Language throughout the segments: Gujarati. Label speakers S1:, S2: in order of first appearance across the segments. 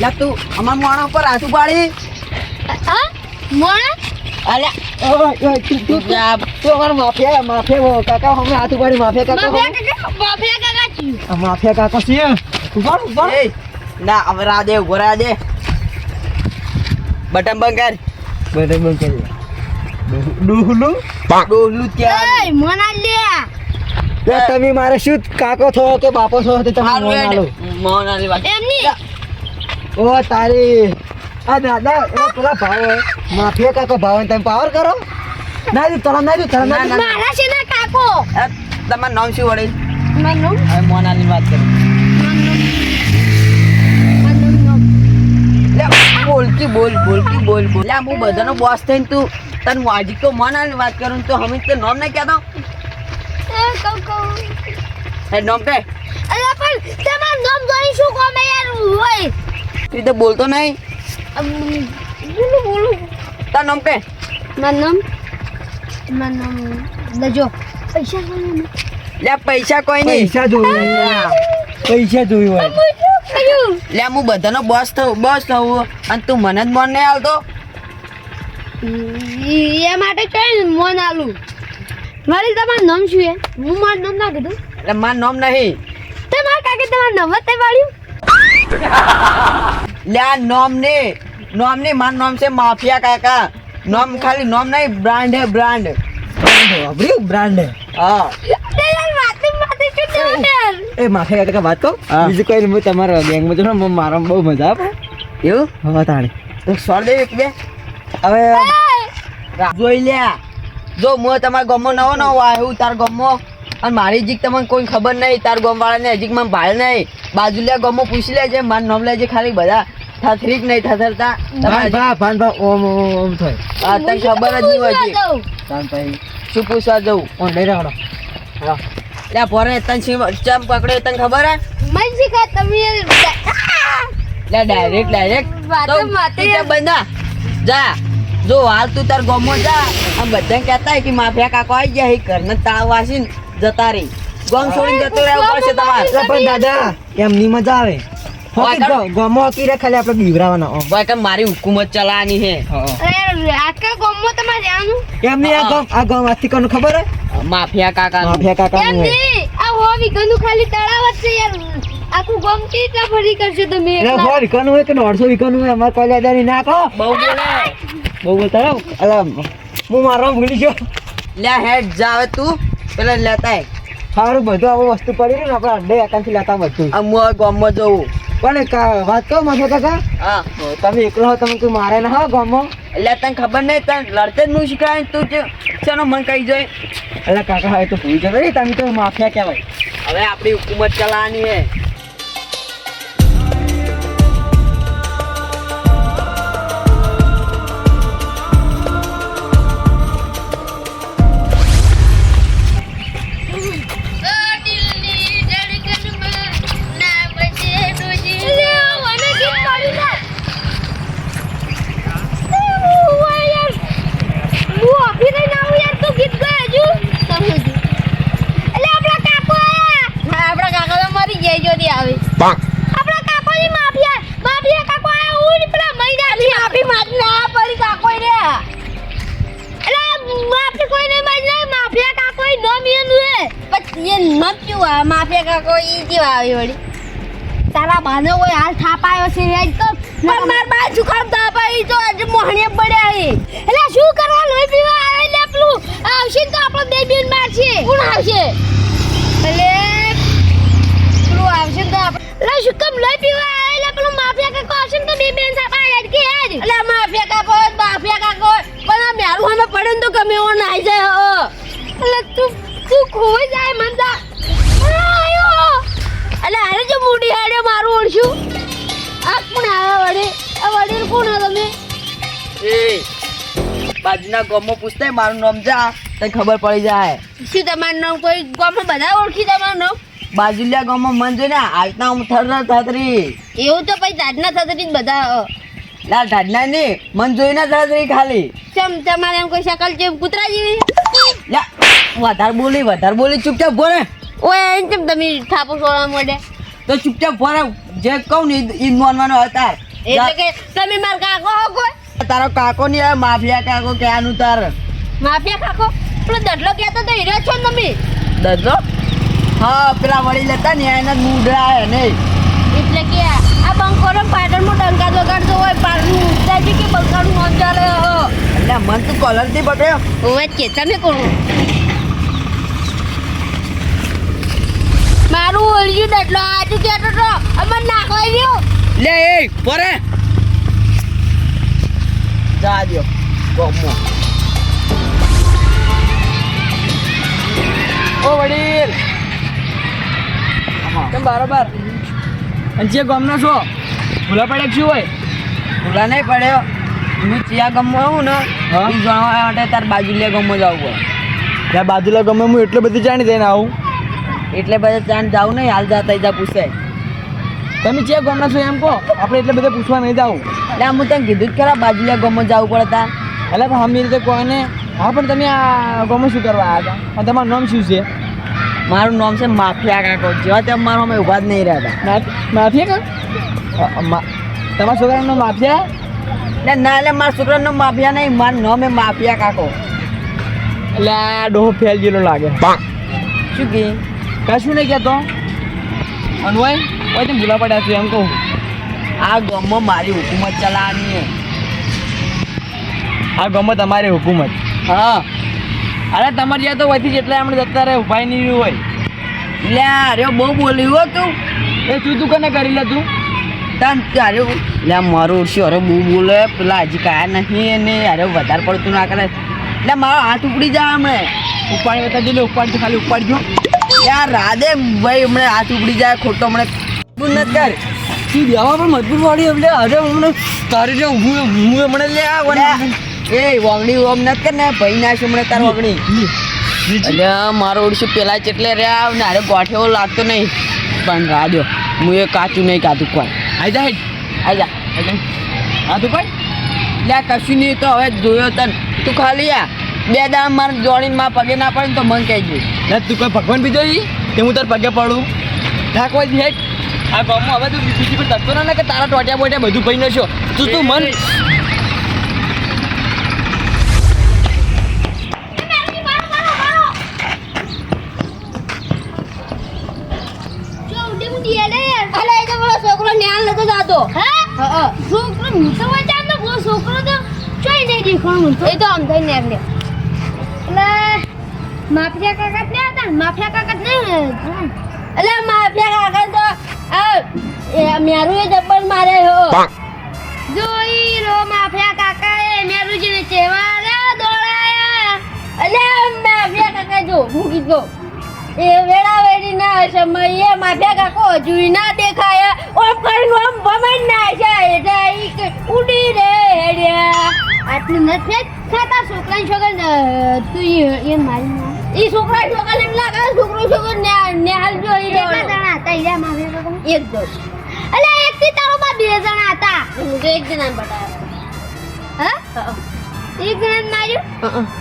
S1: લ્યા તું અમાર મોણા પર હાથ ઉપાડી.
S2: મોણા?
S1: અલ્યા ઓય ઓય તું તું તું તું માફિયા માફિયા કાકા અમે હાથ ઉપાડી માફિયા કાકા
S2: માફિયા કાકા કાકા
S3: માફિયા કાકા છે ઊભા ઊભા
S1: એ ના હવે રાધે ઊભો રાધે બટન બંધ કર.
S3: બરાબર બંધ કરી દે. ડુહલું?
S1: ડોલું ત્યાં
S2: એય મોના લે
S3: લે, તમે મારે શું કાકો છો કે બાપો છો તે તમે મોના
S2: એમની?
S3: ઓ તારી. આ દાદા એ પેલા ભાવ. માફિયા કાકો ભાવ તમે પાવર કરો. ના દી તરમ ના દી તરમ ના દી.
S2: મારા છે ને કાકો.
S1: તમારું નામ શું વળી?
S2: નામ?
S1: હવે મોનાની વાત કરી. બોલતી બોલ બોલતી બોલ બોલ. લે હું બધાનો બોસ થઈને તું તને વાજી તો મોનાની વાત કરું તો હમી તે નામ નહીં કહેતો.
S2: એ કહું કહું
S1: એ નામ કે
S2: અરે પણ તમારું નામ જોઈ શું કોમે યાર હોય?
S1: તું તો બોલતો નહીં.
S2: બોલું બોલું.
S1: તાર નામ કે?
S2: મારું નામ? મારું નામ લજો પૈસા
S1: લે પૈસા કોઈ નહીં.
S3: પૈસા જોયું પૈસા જોયું હોય.
S1: લે હું બધાનો બોસ થઉં બોસ થવું અને તું મને જ મોન નહીં આવતો?
S2: એ માટે કઈ મોન આલું. મારી તમારું નામ શું છે? હું મારું નામ ના કીધું.
S1: એટલે મારું નામ નહીં.
S2: તે મારા કાકે તમારું નામ જ તે વાળ્યું
S1: લે આ નામ ને નામ ને મારું નામ છે માફિયા કાકા. નોમ ખાલી નોમ નહીં બ્રાન્ડ હે બ્રાન્ડ
S3: બ્રાન્ડ બ્રાન્ડ
S1: હા.
S3: એ માફિયા કાકા વાત કહું. બીજું કોઈ હું તમારા ગેંગમાં જો ને મારા બહુ મજા આવે.
S1: એવું?
S3: હા તાણી
S1: તો સોળ દે એક બે.
S3: હવે
S1: જોઈ લે જો હું તમારા ગમો નવો નવો આવ્યો તાર ગામમાં. અને મારી જીક તમને કોઈ ખબર નહીં તાર ગામ વાળાને હજી મને ભાળ નહીં. બાજુલિયા ગામમાં પૂછી લેજે માર નામ લેજે ખાલી બધા. થથરીક નહીં થથરતા.
S3: ભાન ભા ભાન ભા ઓમ ઓમ થાય.
S1: આ તને ખબર જ નહીં હોય.
S3: તાન પછી
S1: શું પૂછવા જવું
S3: ઓન લઈ રહેવાનો
S1: લે પોરે તને શી ચમ પકડે તને ખબર હે?
S2: મન શીખા તમે
S1: લે ડાયરેક્ટ ડાયરેક્ટ
S2: તો માતે
S1: બંધા. જા. જો હાલ તું તાર ગામમાં જા. આમ બધા કહેતા કે માફિયા કાકો આવી ગયા કરને ઘરને તાવ વાસીને. જતા રહી. ગામ છોડીને જતો રહેવું પડશે તમારે.
S3: પણ દાદા એમની મજા આવે. ગોમો હોકી રે ખાલી આપણે બીવરાવાના.
S1: ભાઈ કે મારી હુકુમત ચલાવવાની છે
S2: આખા ગામમાં તમારે જવાનું
S3: એમની આ
S1: હા.
S3: ગામ આ ગામ આજથી કોનું ખબર હે?
S1: માફિયા કાકા
S3: માફિયા કાકા
S2: એમ આ હો વીઘાનું ખાલી તળાવ જ છે યાર. આખું ગામ કેટલા ફરી કરશો તમે
S3: એટલે સો વીઘાનું હોય કે દોઢસો વીઘાનું હોય અમારે કોઈ લેદાની ના કહો.
S1: બહુ બોલે.
S3: બહુ બોલતા રહો. અલા હું મારવા ભૂલી ગયો.
S1: લે હેડ જા તું. પેલા લેતા.
S3: સારું બધું આવું વસ્તુ પડી રહ્યું ને આપણે અડ્ડે એકાંતથી લેતા બધું.
S1: આ હું ગામમાં જવું
S3: પણ વાત કહો માથા કાકા
S1: હા.
S3: તમે એકલો હો તમે કોઈ મારે ના હો ગામમાં?
S1: એટલે તને ખબર નહીં તને લડતે જ નું શીખાય તું ચાલો મન કહી જાય.
S3: એટલે કાકા હવે તો ભૂલી જતો તમે તો માફિયા કહેવાય.
S1: હવે આપણી હુકુમત ચલાવવાની છે
S2: આવશે. એટલે પેલું આવશે ને તો આપણે એટલે શું કામ લઈ પીવા એટલે લે પેલું માફિયા કાકો આવશે ને તો બે બેન થાપા યાદ કે યાદ એટલે માફિયા કાકો માફિયા કાકો. પણ આ મેરું હામે પડે ને તો ગમે એવો નાઈ જાય હો. એટલે તું તું ખોઈ જાય મંદા. આયો. એટલે હારે જો મૂડી હાડે મારું ઓળશું. આ કોણ આવ્યા વડે? આ વડીલ કોણ આ તમે?
S1: એ બાજુના ગામમાં પૂછતા મારું નામ જા. તને ખબર પડી જાય.
S2: શું તમારું નામ કોઈ ગામમાં બધા ઓળખી તમારું નામ?
S1: બાજુલિયા ગામમાં મન જોઈને આજના હું થર થતરી.
S2: એવું તો પછી દાદના થતરી બધા
S1: લા ઢાડના ને મન જોઈને થતરી ખાલી.
S2: ચમ તમારે એમ કોઈ શકલ જેમ કૂતરા જેવી?
S1: લા વધારે બોલી વધારે બોલી ચૂપચાપ ભરે
S2: ઓય એમ કેમ તમે થાપો છોડવા મોડે?
S1: તો ચૂપચાપ ભરે જે કહું ને ઈ માનવાનો હતા
S2: એટલે કે તમે માર કાકો હો કોઈ?
S1: તારો કાકો ની માફિયા કાકો કે આનું તાર.
S2: માફિયા કાકો? પેલો દડલો કહેતો તો હીરો છો ને તમે?
S1: દડલો? હા પેલા વળી લેતા ને એના મૂડરા હે ને.
S2: એટલે કે આ બંકોનો પાટણમાં ડંકા દોગાડતો હોય પાટણ છે કે બંકાનું મન ચાલે? હો.
S1: એટલે મન તું કલરથી બટ્યો
S2: ઓવે કે તમે કોણ મારું ઓળ્યું દડલો આજુ કહેતો તો અમર નાખવાઈ ગયો
S1: લે એ પરે. જા દ્યો ગમો.
S4: ઓ વડીલ. કેમ બરોબર? અને જે ગમનો છો ભૂલા પડે શું હોય?
S1: ભૂલા નહીં પડ્યો. હું ચિયા ગમો આવું ને
S4: હા?
S1: જાણવા માટે તાર બાજુલે ગમો જવું પડે
S4: ત્યાં બાજુલા ગમે હું એટલું બધી જાણી દઈને આવું.
S1: એટલે બધા ત્યાં જાવ નહીં હાલ જાતા જા પૂછે.
S4: તમે જે ગમના છો એમ કહો આપણે એટલે બધા પૂછવા નહીં જાવું
S1: એટલે હું તને કીધું જ ખરા બાજુલે ગમો જવું પડે તાર.
S4: એટલે હમી રીતે કોઈને હા પણ તમે આ ગામમાં શું કરવા આવ્યા હતા? અને તમારું નામ શું છે?
S1: મારું નામ છે માફિયા કાકો. જેવા તેમ મારો અમે ઊભા જ નહીં રહેતા
S4: માફિયા કા તમારા છોકરાનું નામ માફિયા?
S1: એટલે ના એટલે મારા છોકરાનું નામ માફિયા નહીં. મારું નામ એ માફિયા કાકો.
S4: એટલે આ ડોહો ફેલ જેલો લાગે.
S1: શું કે?
S4: કશું નહીં કહેતો. અનવાય કોઈ તમે ભૂલા પડ્યા છે એમ કહું.
S1: આ ગામમાં મારી હુકુમત ચલાવવાની
S4: આ ગમે તમારી હુકુમત.
S1: હા.
S4: અરે તમારે જ્યાં તો વધી જેટલા એમણે જતા રહે ઉભાઈ નહીં હોય.
S1: લે અરે બહુ બોલ્યું હો તું.
S4: એ તું તું કને કરી લે તું?
S1: તન અરે લે મારું ઉડશે અરે બહુ બોલે પેલા હજી કાયા નહીં એને અરે વધારે પડતું ના કરે. એટલે મારો હાથ ઉપડી જાય હમણે.
S4: ઉપાડી બતા જો ઉપાડજો ખાલી ઉપાડજો
S1: યાર રાધે ભાઈ હમણે હાથ ઉપડી જાય ખોટો હમણે મજબૂર નથી કર.
S4: તું દેવા પણ મજબૂર વાળી એટલે અરે હમણાં તારે જે ઊભું હું હમણાં લે આ
S1: એ વગણી ઓમ નથી કે ને ભાઈ ના હમણે તાર વગણી એટલે મારો ઓડશું પેલા ચેટલે રહ્યા ને અરે ગોઠેવો લાગતો નહીં. પણ રાજો હું એ કાચું નહીં કાધું કોઈ.
S4: આઈ જા હેડ.
S1: આઈ જા.
S4: કાતું કોઈ?
S1: લે કશું નહીં તો હવે જોયો તન. તું ખાલી આ બે દામ મારે જોડીને માં પગે ના પડે ને તો મન કહી કહેજે
S4: લે તું કોઈ ભગવાન બીજો તે હું તાર પગે પડું? ના કોઈ દી હેડ. આ ગામમાં હવે તું બીજી પર ધક્કો ના કે તારા ટોટ્યા બોટ્યા બધું ભાઈ નશો તું તું મન
S2: આમ થઈને માફિયા કાકા માફિયા કાકા નહીં. એટલે માફિયા કાકા તો આ મેરું એ જબ્બર મારે હો જોઈ રો માફિયા કાકા એ મેરુજીને ચેવા દોડાયા એટલે માફિયા કાકા જો મૂકી ગયો એ વેળા વેળી ના સમયે માથે કાકો હજુ ના દેખાયા. ઓમ કરીને ઓમ ભમણ ના જાય એટલે ઈ ઉડી રે હેડ્યા. આટલું નથી ખાતા છોકરા છોકરા તું એ મારી ઈ છોકરા છોકરા એમ લાગે છોકરો છોકરો ને નેહાલ જો ઈ કેટલા જણા હતા ઈરા માફિયા કાકો એક દો અલે એક થી તારો બા બે જણા હતા. હું તો એક જણા બતાવ્યા. હા? એક જણા માર્યું?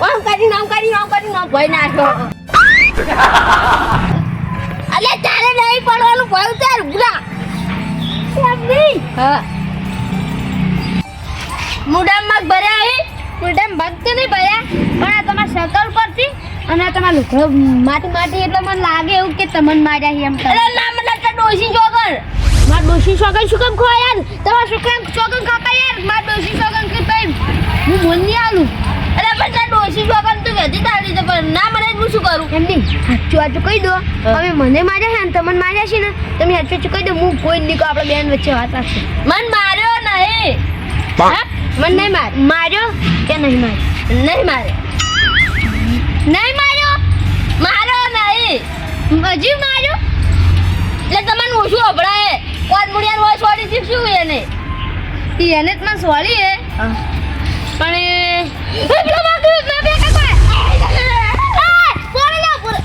S2: ઓમ કરી નામ કરી નામ કરી નામ ભય નાખ્યો. અલે તારે નહીં પડવાનું, ભય તાર ઉગરા. એમ હા. મુડામમાં ભર્યા આવી મુડામ ભક્ત નહીં ભર્યા. પણ આ તમારા શકલ પરથી અને આ તમારા માટી માટી એટલે મને લાગે એવું કે તમને માર્યા એમ અરે ના, મને તો ડોશી જોગર માર ડોશી સોગન શું કેમ ખોયા યાર? શું કેમ સોગન ખાતા યાર? માર ડોસી સોગન કે હું બોલ નહીં આલું. પણ તાર ડોશી સોગન તો કહેતી તારી તો પણ ના મને હું શું કરું? એમ નહીં. સાચું સાચું કહી દો. હવે મને માર્યા છે ને તમને માર્યા છે ને તમે સાચું સાચું કહી દો હું કોઈ નહીં આપણે બેન વચ્ચે વાત રાખશે. મન માર્યો નહીં. હા? મન નહીં માર. માર્યો? કે નહીં માર્યો નહીં માર્યો. નહીં માર્યો? માર્યો નહીં. હજી માર્યો? એટલે તમને ઓછું અભડાય? કોણ મુડિયાન હોય છોડી શીખશું એને? એને જ મને સોળી હે. પણ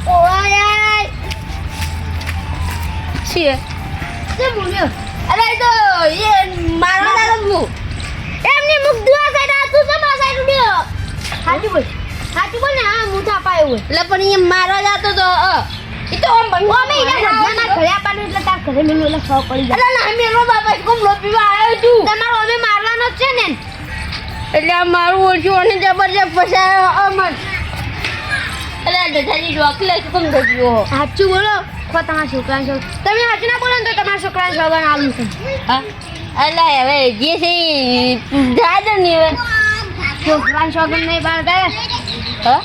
S2: ઓય છીએ. તે અરે તો એ મારવા દાદા હું એમની મુખ દુઆ આ તું સમા સાઈડ ઉડ્યો. બોલ. સાચું બોલ ને હા હું હોય એટલે પણ એ મારવા જાતો તો એ તો આમ અમે ઈના ઘરના ઘરે આપવાનું એટલે તાર ઘરે મેલું એટલે ખબર પડી જાય એટલે ના મેલો બાબા કોમ લોપીવા આવ્યો છું તમારો અમે મારવાનો છે ને. એટલે આ મારું ઓછું અને જબરજસ્ત ફસાયો અમર એટલે દજાજી ડોકલે કેમ ગયો સાચું બોલો? ખો તમારા છોકરા છો તમે સાચું ના બોલો તો તમારા છો સવાન આવું છે. હા? એટલે હવે જે છે જાજો ને હવે. છોકરાને શોખન નહીં પાડતા હા?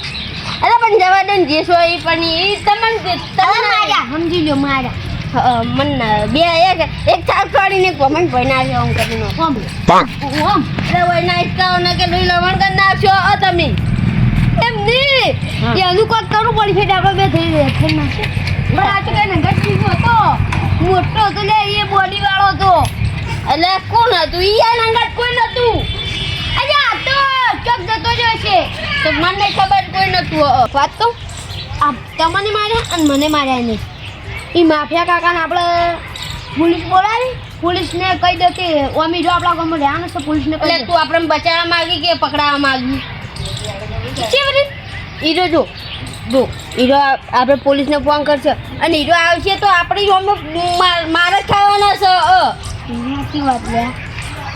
S2: અરે પણ જવા દે જે છો એ પણ એ તમને તમને માર્યા સમજી લો માર્યા. મન બે એક એક ચાર પાડીને એક વમન ભાઈ નાખ્યો હું કરીને. હોમ હોમ એટલે ભાઈ ના ઇસકાઓ ના કે લઈ લવણ કરી નાખ્યો અ તમે. એમ નહીં. એનું કોક કરવું પડશે આપણે બે થઈ રહ્યા થઈ નાખશે પણ આ તો કઈ નંગર ચીજ હતો. મોટો હતો લે એ બોડી વાળો હતો. એટલે કોણ હતું? ઈ આ નંગર કોઈ નતું. અલ્યા આ તો ચોક જતો જ હશે તો મને ખબર કોઈ નતું. વાત તો આ તમને માર્યા અને મને માર્યા નહીં. એ માફિયા કાકાને આપણે પોલીસ બોલાવી પોલીસને કહી દે કે ઓમી જો આપણા ગામમાં રહ્યા તો પોલીસને કહી તું આપણે બચાવવા માંગી કે પકડાવવા માંગી? કેવી રીતે? હીરો જો જો હીરો આપણે પોલીસને ફોન કરશે. અને હીરો આવશે તો આપણે ઓમે માર- ખાવાના છે અ સાચી વાત લે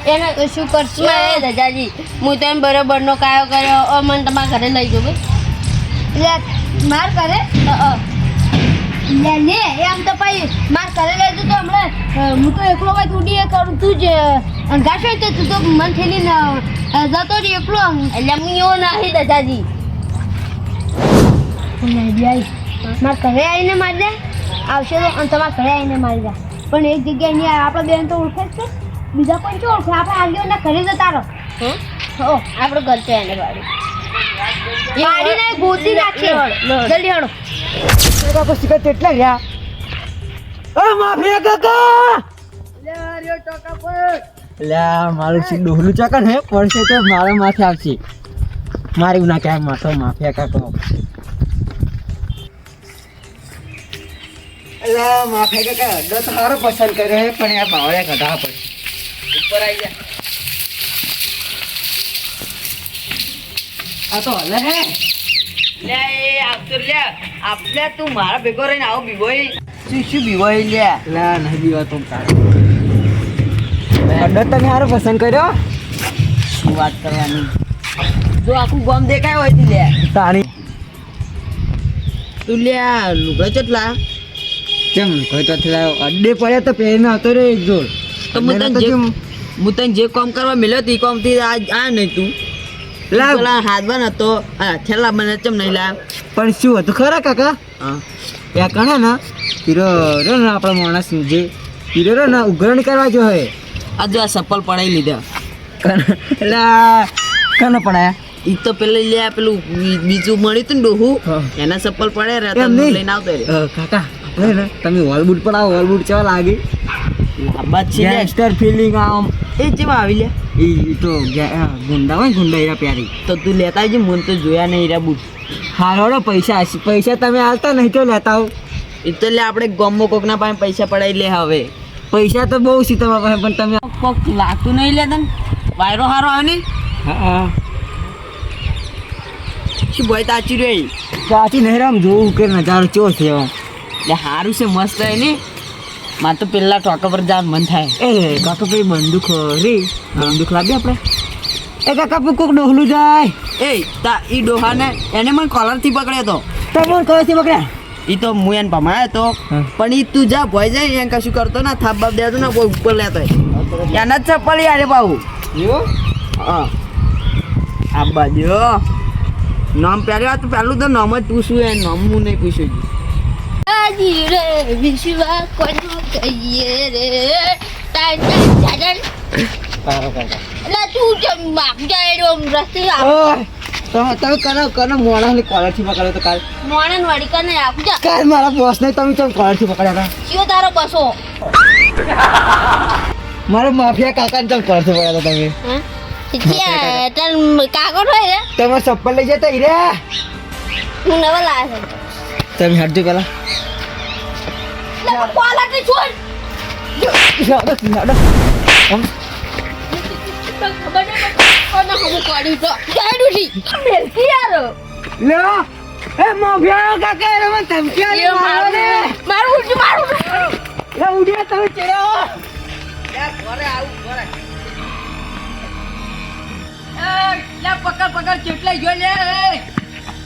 S2: એને શું કરશું? એ દાદાજી હું તો એમ બરોબરનો કાયો કર્યો. અ મને તમારા ઘરે લઈ જાઉં એટલે માર કરે લે લે એમ તો પછી માર ઘરે લઈ જતો હમણાં. હું તો એકલો ભાઈ તું ડીએ કરું તું જ. અંગાશ હોય તો તું તો મન થેલીને અ, જતો જ એકલો. એટલે હું એવો નહીં દાદાજી માર ઘરે આવીને મારી દે. આવશે તો તમારા ઘરે આવીને મારી દે. પણ એક જગ્યાએ નહીં આપણે બેન તો ઓળખે જ છે. બીજા કોઈ શું ઓળખે? આપણે આગેવાના ઘરે જતા રહો. હો. આપણું ઘર છે એને ગાડી વાળીને ગોતી નાખીએ જલ્દી હળો
S3: કાકા શિકાર કેટલા રહ્યા? અ માફિયા કાકા! લે મારું શું ડોહલું ચાકન હે પડશે તો મારા માથે આવશે. મારી ના ક્યાંય માથો માફિયા કાકો. લે માફિયા કાકા અડ્ડો તો સારો પસંદ કર્યો હે પણ આ બાવળે કઢા પર.
S1: ઉપર આવી જા.
S3: આ તો હલે હે.
S1: લે એ આવતો લે. આપણે તું મારા ભેગો રહીને આવો બીબોય શું શું બીબોય લે?
S3: લા નહીં બીવા તો અડ્ડો તને સારો પસંદ કર્યો?
S1: શું વાત કરવાની? જો આખું ગામ દેખાય હોય તી લે.
S3: તારી
S1: તું લે લુગડા ચટલા.
S3: કેમ કોઈ તો થયેલા અડ્ડે પડ્યા તો પહેરીને આવતો રે એક જોડ.
S1: તો હું તને જે
S3: કેમ?
S1: હું તને જે કામ કરવા મળ્યો તે કામથી આ આ નહીં તું.
S3: લા
S1: પેલા હાથ બન હતો આ છેલ્લા મને ચમ નહીં લા
S3: પણ શું હતું? ખરા કાકા?
S1: હા.
S3: ત્યાં કણે ને? હીરો રે ને આપણા માણસ જે હીરો રે ને ઉઘરણ કરવા જો હે.
S1: આ જો આ સપ્પલ પડાવી લીધા.
S3: એટલે આ કને પડાયા?
S1: ઈ તો પેલે લે પેલું બીજું મળ્યું તું ને ડોહું. એના સપ્પલ પડે રહ્યા
S3: તમને
S1: લઈને આવતો રે
S3: કાકા આપણે ને તમે હોલબુટ પણ આવો હોલબુટ કેવા લાગે.
S1: લાંબા છે લે.
S3: ગેંગસ્ટર ફિલિંગ આમ.
S1: એ જેવા આવી લે
S3: ઈ તો ગુંડા હોય ગુંડા હીરા પ્યારી.
S1: તો તું લેતા આવજે મને તો જોયા નહીં હીરા બુટ.
S3: હારોડો પૈસા પૈસા તમે હાલતા નહીં તો લેતા આવો.
S1: એ તો લે આપણે ગમો કોકના પાસે પૈસા પડાવી લે હવે.
S3: પૈસા તો બહુ છે તમારા પાસે પણ તમે
S1: કોક લાગતું નહીં લે તને? વાયરો હારો આવે ને?
S3: હા
S1: શું ભાઈ તાચી રહી?
S3: સાચી નહીં રામ જોવું કે નજારો ચો છે આમ
S1: લે હારું છે મસ્ત હોય ને? મારે તો પેલા ટોટો પર જવાનું મન થાય.
S3: એ કાકા ભાઈ બંદૂક રે બંદૂક લાગે આપણે. એ કાકા કોક ડોહલું જાય.
S1: એ તા ઈ ડોહાને એને મને કોલરથી પકડ્યો તો.
S3: તમે છે બકરા
S1: ઈ તો હું એને ભમાયો તો. પણ ઈ તું જા ભોય જાય એને કશું કરતો ના. થાપ બાપ દેતો ના કોઈ ઉપર લેતો એના જ ચપ્પલ યારે બાબુ હા. આ બાજુ નામ પહેર્યો તો પહેલું તો નામ જ પૂછ્યું એ નામ હું નહીં પૂછ્યું.
S2: આજી રે વિશ્વા કોનો કહીએ રે
S3: કાકા
S2: એટલે તું જેમ જાય રસ્તે
S3: ઓય તમે કરો કરો મોણા કોલરથી પકડ્યો તો કાલ?
S2: મોણન વાડી કને આપજો
S3: કાલ મારા બોસ ને તમે કેમ કોલરથી પકડ્યા હતા?
S2: કયો તારો બસો
S3: મારો માફિયા કાકા ને કેમ કોલરથી પકડ્યા હતા તમે?
S2: હોય રે
S3: તમે ચપ્પલ લઈ જતા રે
S2: હું નવા લાયા
S3: તમે હટજો પેલા મારું
S2: ઉઠ્યું.
S3: એ ઉડ્યા તમે ચડ્યો
S1: લે પકડ પકડ કેટલા જો લે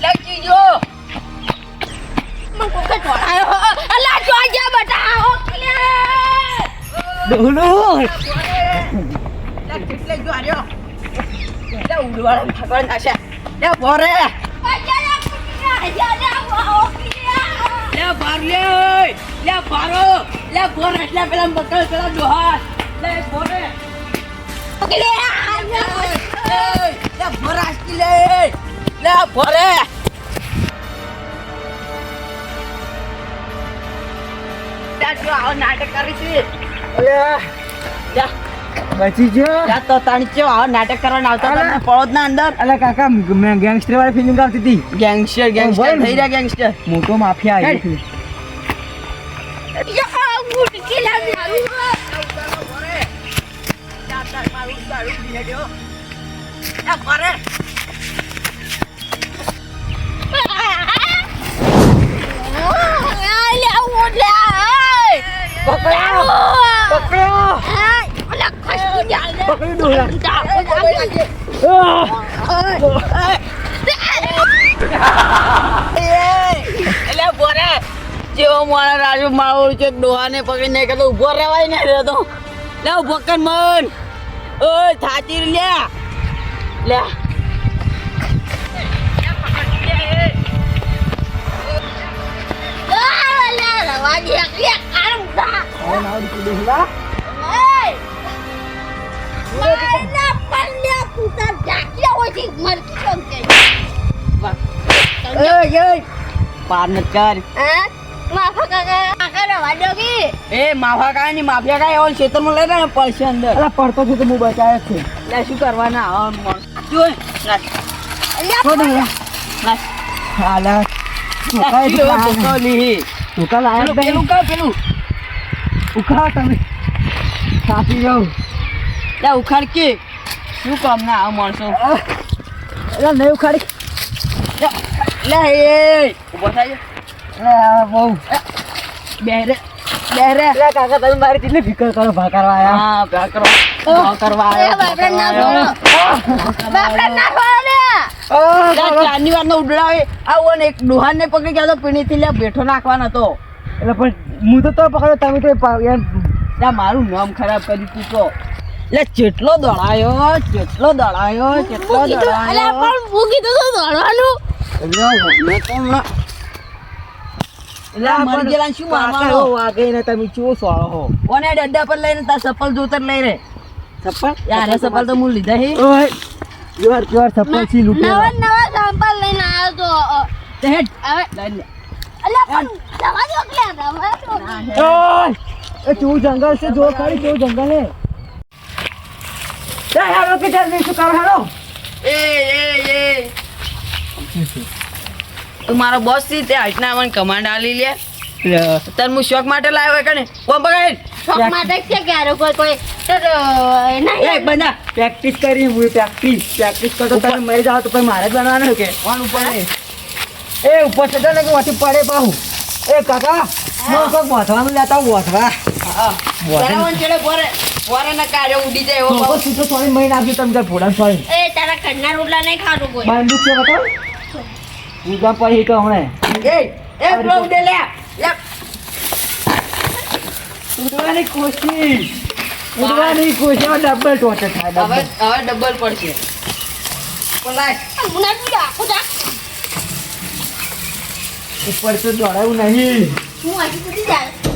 S1: લે ચીજો.
S2: મને કોકે ઢોળાયો. અલા, જોઈ જા બેટા. ઓ, ક્લિયર.
S3: ડોલો
S1: લે કેટલા જો આર્યો લે ઉડવાળા ભગવાન નાશે લે ભોરે.
S2: જા, જા,
S1: લે ભાર લે લે જો આવો નાટક કરી છે.
S3: અલ્યા
S1: જા.
S3: બચી ગયો
S1: જા તો તાણી ચો આવો નાટક કરવાના આવતા
S3: અલા.
S1: ના અંદર.
S3: અલ્યા કાકા મેં ગેંગસ્ટર વાળી ફિલ્મ આવતી હતી.
S1: Gangster gangster. થઈ રહ્યા ગેંગસ્ટર
S3: મોટો માફિયા આવી
S2: છે.
S3: પકડ્યો પકડ્યો
S2: હા, અલા, ખસી જા.
S3: પકડી
S2: જા,
S1: એટલે બોરે. જેવો મારા રાજુ માળો છે ડોહાને પકડીને કે તો ઊભો રહેવાય ને રે તો લે ઊભો કર મન. ઓય થાચી લે લે.
S2: આ, લે, રવા દે, લે, આમ જા.
S3: હવે નાવ Dola
S2: Hey! Mana pandai putar jaki awak cik marki sampai.
S1: એય એય પાર ન કર
S2: Hah? Maaf kakak, kakak dah ada ki.
S1: એ માફા કાયની માફિયા કાય એવો ક્ષેત્રમાં લઈ ને પડશે અંદર
S3: અલા પડતો છે તો હું બચાવે છે
S1: લે શું કરવાના આવા નાખ
S2: Lihat
S3: છોડ દે
S1: નાખ
S3: હાલા
S1: લીહી.
S3: ઉકા લાયક
S1: પેલું પેલું પેલું.
S3: ઉકા તમે. સાચી જાઉં
S1: લે ઉખાડ કે. શું કામ ના આ માણસો?
S3: નહીં ઉખાડી.
S1: લે લે એ ઊભો થાય
S3: બહુ.
S1: બેરે બેરે રે
S3: કાકા તમે મારી કેટલી ફિકર કરો ભાકારવા આયા.
S1: હા પ્યા કરો ભાવ કરવા
S2: Eh,
S1: આવ્યો, ભાવ
S2: bapak
S1: નો ઉડડાવે. આવો ને એક ડોહાને પકડી ગયા તો પીણીથી લ્યા બેઠો નાખવાનો હતો
S3: એટલે પણ હું તો તો પકડ્યો તમે તો એમ
S1: મારું નામ ખરાબ કરી તું તો લે જેટલો દોડાયો જેટલો દોડાયો જેટલો દોડાયો. તો હમણાં- શું મારવાનો?
S3: પાછળ વાગે ને તમે ચો સોળો હો
S1: કોને ડંડા પર લઈને તાર ચપ્પલ જોતર લઈ રે.
S3: ચપ્પલ?
S1: યાર એ તો હું લીધા હે.
S3: ઓય યોર સપ્પલથી લૂંટેલા
S2: નવા sampal lain ada tu.
S1: તે હેડ.
S2: Awak,
S1: લઈ લે.
S2: dia kelihatan.
S1: ના, હેડ.
S3: ઓય! એ કેવું જંગલ છે જો ખાલી કેવું જંગલ હે. તે હેડો કે જલ્દી શું કરો હેડો.
S1: એ એ એ. તું મારો બોસ છે તે આજના મને કમાન્ડ આલી લે. તન હું શોખ માટે લાવ્યો કને કોમ બગાડ
S3: પ્રેક્ટિસ કરી હું પ્રેક્ટિસ પ્રેક્ટિસ કરતો તમે મરી જાવ તો પછી મારે જ બનવાનું કે?
S1: કોણ ઉપર
S3: એ ઉપર ચડે ને કે વાથી પડે પાહુ. એ કાકા હું. કોઈ બોધવાનું લેતા હું
S2: નહીં ખાતું
S3: છે બતાવ. પછી તો
S1: એ એ બ્રો ઉડે લે લે.
S3: ઉડવાની કોશિશ. ઉડવાની કોશિશ. ડબલ ટોચર થાય
S1: હવે હવે ડબલ પડશે
S3: ઉપર તો દોડાવું નહીં.
S2: હું હજી સુધી જાય.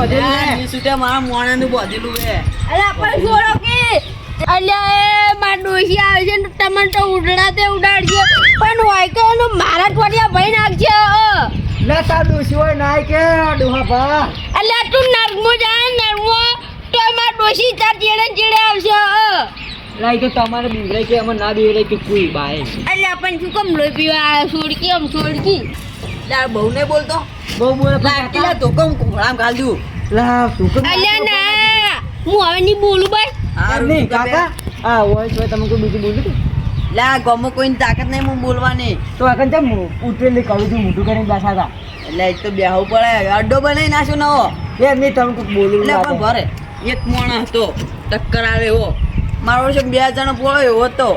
S3: બોધેલી
S1: સુટે મારા મોણાનું બોધેલું હે
S2: અલા પણ છોડો કે. અલ્યા એ માર ડોશી આવે છે ને તમને તો ઉડડા તે ઉડાડજો. પણ હોય કે એનું મારા ટોટિયા ભાઈ નાખશે અ.
S3: લે તાર ડોશી હોય નાય કે ડોહા ભા.
S2: અલ્યા તું નરમો જાય નરમો. તો માર ડોશી તાર ચેડે ચેડે આવશે.
S3: લાઈ તો તમારે બીવડાય કે અમે ના બીવડાય કે કોઈ બાય.
S2: અલ્યા પણ શું કેમ લોહી પીવા આવ્યો? સોડકી આમ સોડકી
S1: યાર બહુ નહીં બોલતો
S3: બહુ બોલે પણ
S1: લા
S3: કાકા.
S1: ધોકો ઘોડામાં ઘાલ દઉં.
S3: લા તું
S2: અલ્યા ના હું હવે નહીં બોલું ભાઈ
S3: હા નહીં કાકા. આ હોય તમે કોઈ બીજું બોલ્યું?
S1: લે ગમો કોઈની તાકાત નહીં હું બોલવાની.
S3: તો આગળ કેમ ઉતરેલી કહું છું મોટું કરીને બેસા હતા.
S1: એટલે એક તો બેહવું પડે. અડ્ડો બનાવી નાખ્યો નવો.
S3: એમ નહીં તમે કોઈ બોલ્યું
S1: એટલે પણ ભરે. એક મોણા હતો. ટક્કર આવે એવો. મારો છે બે જણ પોળો એવો હતો.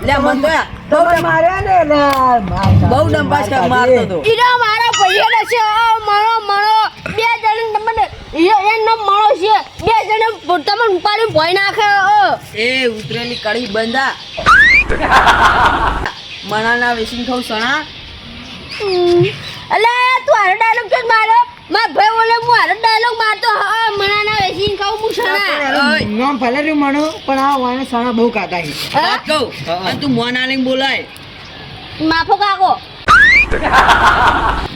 S1: એટલે મન તો યાર
S3: માર્યા ને
S1: બહુ મારતો
S2: મારા ભાઈઓ છે મળો મળો. બે જણ તમને એનો મળો છે. બે જણ તમને ઉપાડી ભોય નાખે.
S1: એ ઉતરેલી કડી બંધા. મણાના વેસિંગ ખાઉં સણા.
S2: અલ્યા તું હારો ડાયલોગ તો મારો માર ભાઈ બોલે હું હારો ડાયલોગ મારતો હા મણાના વેસીને ખાઉં હું સણા
S3: નામ ભલે રહ્યું માનું પણ આ વાને સણા બહુ કાતા છે.
S1: વાત કહું? અને તું મોં લઈને બોલાય.
S2: માફો કાકો.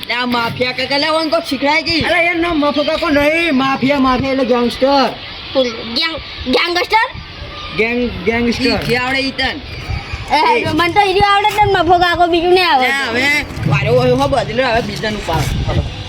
S1: લે માફિયા કાકા લે ઓન કોક શીખડાય કી?
S3: અરે એનું નામ મફો કાકો નહીં. માફિયા માફિયા એટલે gangster
S2: gang gangster?
S3: Gang gangster.
S1: જે આવડે ઈ તન.
S2: એ મને તો ઈરી આવડે તને માફો કાકો બીજું નહીં
S1: આવે
S2: આવડે
S1: હવે. વારો હોય હો બદલ્યો હવે બીજાનું પાડ.